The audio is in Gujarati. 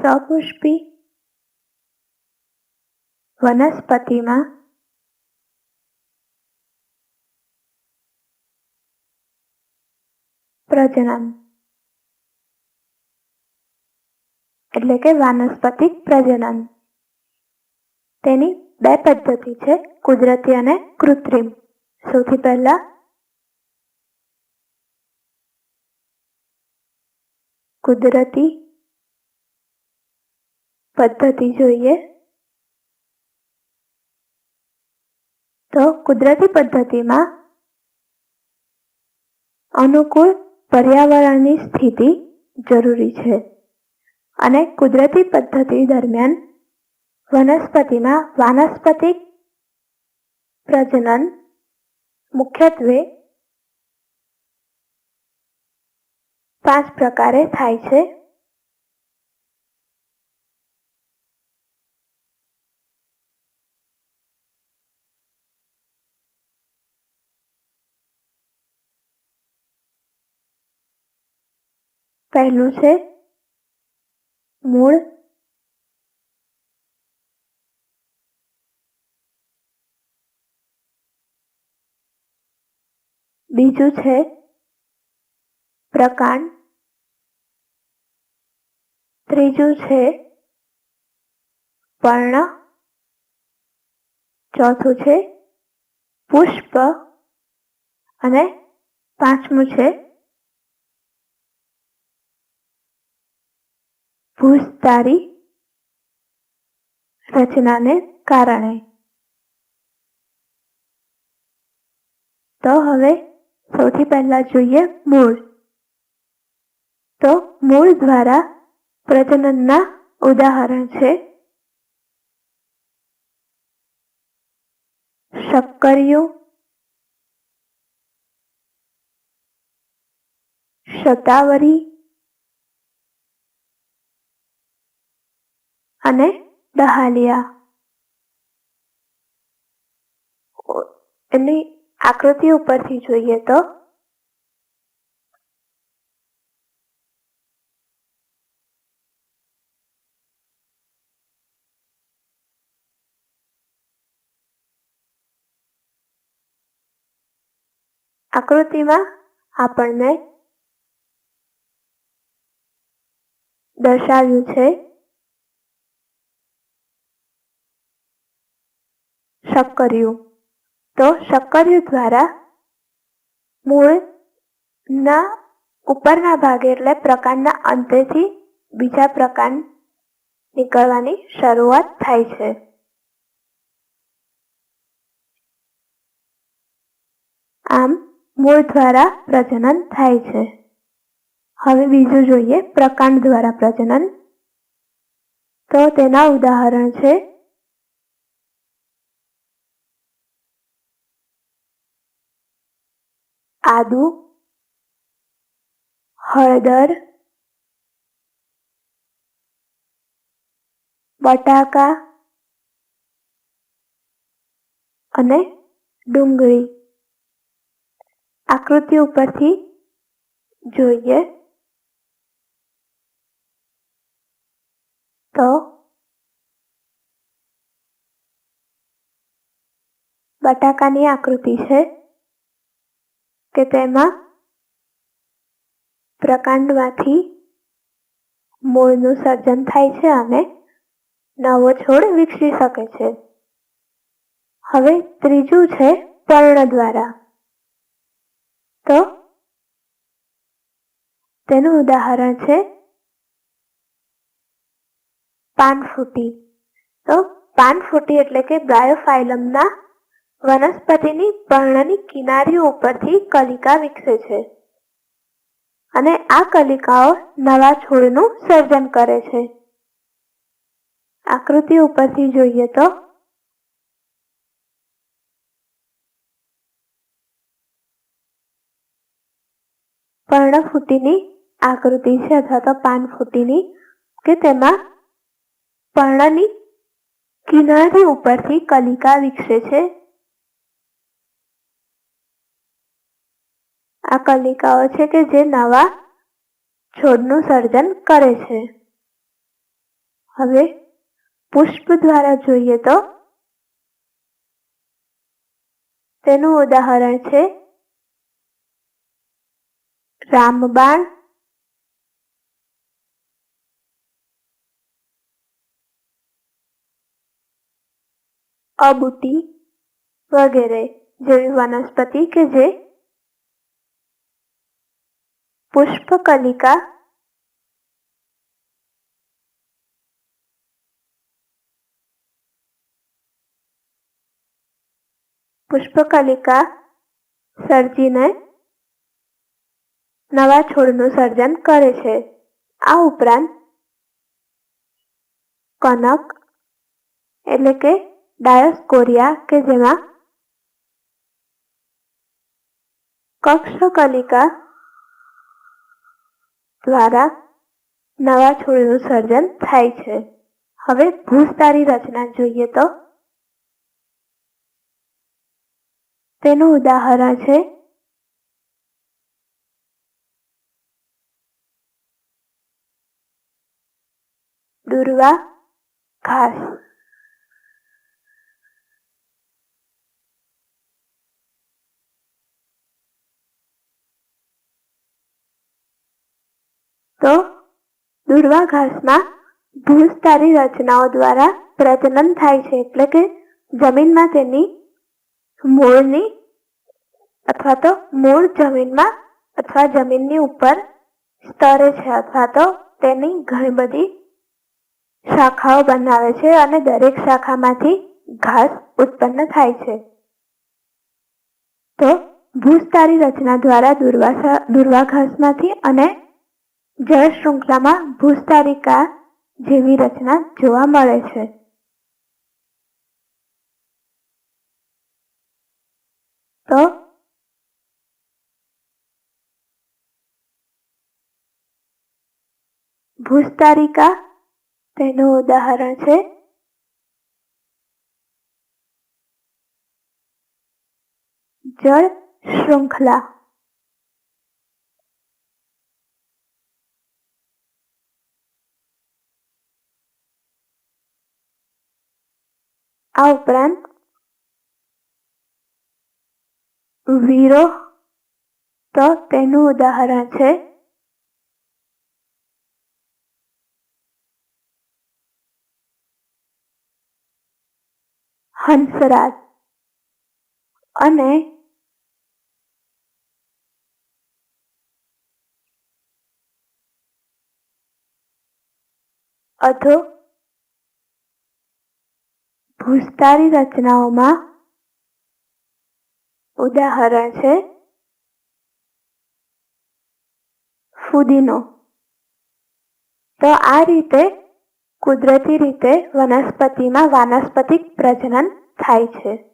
સપુષ્પી વનસ્પતિમાં પ્રજનન. એટલે કે વાનસ્પતિક પ્રજનન. તેની બે પદ્ધતિ છે, કુદરતી અને કૃત્રિમ. સૌથી પહેલા કુદરતી પદ્ધતિ જોઈએ? તો કુદરતી પદ્ધતિમાં અનુકૂળ પર્યાવરણની સ્થિતિ જરૂરી છે અને કુદરતી પદ્ધતિ દરમિયાન વનસ્પતિમાં વાનસ્પતિક પ્રજનન મુખ્યત્વે પાંચ પ્રકારે થાય છે. પહેલું છે મૂળ. બીજું છે પ્રકાંડ. ત્રીજું છે પર્ણ. ચોથું છે પુષ્પ. અને પાંચમું છે ભૂસતારી રચનાને કારણે. તો હવે સૌથી પહેલા જોઈએ મૂળ. તો મૂળ દ્વારા પ્રજનનના ઉદાહરણ છે. શક્કરિયું શતાવરી. અને ડહાલિયા. એની આકૃતિ ઉપરથી જોઈએ તો. આકૃતિમાં આપણને દર્શાવ્યું છે શક્કરિયું. તો શક્કરિયું દ્વારા મૂળના ઉપરના ભાગે એટલે પ્રકારના અંતેથી બીજા પ્રકાર નીકળવાની શરૂઆત થાય છે. આમ મૂળ દ્વારા પ્રજનન થાય છે. હવે બીજું જોઈએ પ્રકાંડ દ્વારા પ્રજનન. તો તેના ઉદાહરણ છે આદુ હળદર બટાકા અને ડુંગળી. આકૃતિ ઉપરથી જોઈએ તો બટાકાની આકૃતિ છે. કે તેમાં પ્રકાંડમાંથી મૂળનું સર્જન થાય છે અને નવો છોડ વિકસી શકે છે. હવે ત્રીજું છે પર્ણ દ્વારા. તો તેનું ઉદાહરણ છે પાનફૂટી. તો પાનફૂટી એટલે કે બ્રાયોફાઇલમના વનસ્પતિની પર્ણની કિનારીઓ ઉપરથી કલિકા વિકસે છે અને આ કલિકાઓ નવા છોડનું સર્જન કરે છે. આકૃતિ ઉપરથી જોઈએ તો પર્ણફૂટીની આકૃતિ છે અથવા તો પાનફૂટીની કે તેમાં પર્ણની કિનારી ઉપરથી કલિકા વિકસે છે. આ કલિકાઓ છે કે જે નવા છોડનું સર્જન કરે છે. હવે પુષ્પ દ્વારા જોઈએ તો તેનું ઉદાહરણ છે રામબાણ અબુટી વગેરે જેવી વનસ્પતિ કે જે પુષ્પકલિકા પુષ્પકલિકા સર્જીને નવા છોડનું સર્જન કરે છે આ ઉપરાંત કનક એટલે કે ડાયોસ્કોરિયા કે જેમાં કક્ષકલિકા દ્વારા નવા છોડનું સર્જન થાય છે. હવે ભૂસ્તારી રચના જોઈએ તો તેનું ઉદાહરણ છે દુર્વા ઘાસ. તો દુર્વા ઘાસમાં ભૂસ્તારી રચનાઓ દ્વારા પ્રજનન થાય છે એટલે કે જમીનમાં તેની મૂળની અથવા તો મૂળ જમીનમાં અથવા જમીનની ઉપર સ્તરે છે અથવા તો તેની ઘણી બધી શાખાઓ બનાવે છે અને દરેક શાખામાંથી ઘાસ ઉત્પન્ન થાય છે. તો ભૂસ્તારી રચના દ્વારા દુર્વાસા દુર્વા ઘાસમાંથી અને જળ શૃંખલામાં ભૂસ્તારિકા જેવી રચના જોવા મળે છે. તો ભૂસ્તારિકા તેનું ઉદાહરણ છે. જળ શૃંખલા આ ઉપરાંત વીરો તો તેનું ઉદાહરણ છે. હંસરાજ અને અધો ભૂસ્તારી રચનાઓમાં ઉદાહરણ છે ફુદીનો. તો આ રીતે કુદરતી રીતે વનસ્પતિમાં વાનસ્પતિક પ્રજનન થાય છે.